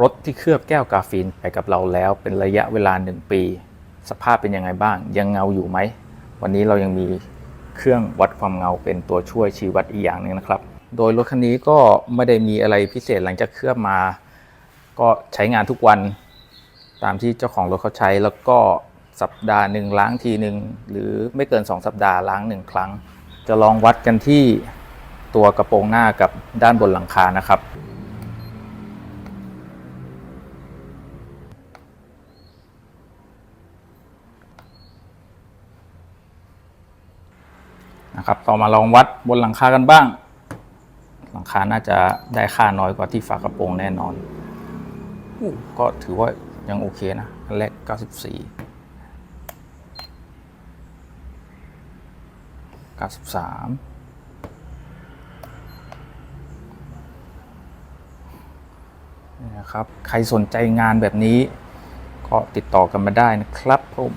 รถที่เคลือบแก้วกาฟีนไปกับเราแล้วเป็นระยะเวลา 1 ปี สภาพเป็นยังไงบ้าง ยังเงาอยู่ไหม วันนี้เรายังมีเครื่องวัดความเงาเป็นตัวช่วยชี้วัดอีกอย่างหนึ่งนะครับ โดยรถคันนี้ก็ไม่ได้มีอะไรพิเศษหลังจากเคลือบมา ก็ใช้งานทุกวัน ตามที่เจ้าของรถเขาใช้แล้วก็สัปดาห์หนึ่งล้างทีหนึ่งหรือไม่เกิน 2 สัปดาห์ล้างหนึ่งครั้ง จะลองวัดกันที่ตัวกระโปรงหน้ากับด้านบนหลังคานะครับ นะครับ ต่อมาลองวัดบนหลังคากันบ้าง หลังคาน่าจะได้ค่าน้อยกว่าที่ฝากระโปรงแน่นอนอก็ถือว่ายังโอเคนะอันแรก 94 93นี่นะครับ ใครสนใจงานแบบนี้ ก็ติดต่อกันมาได้นะครับผม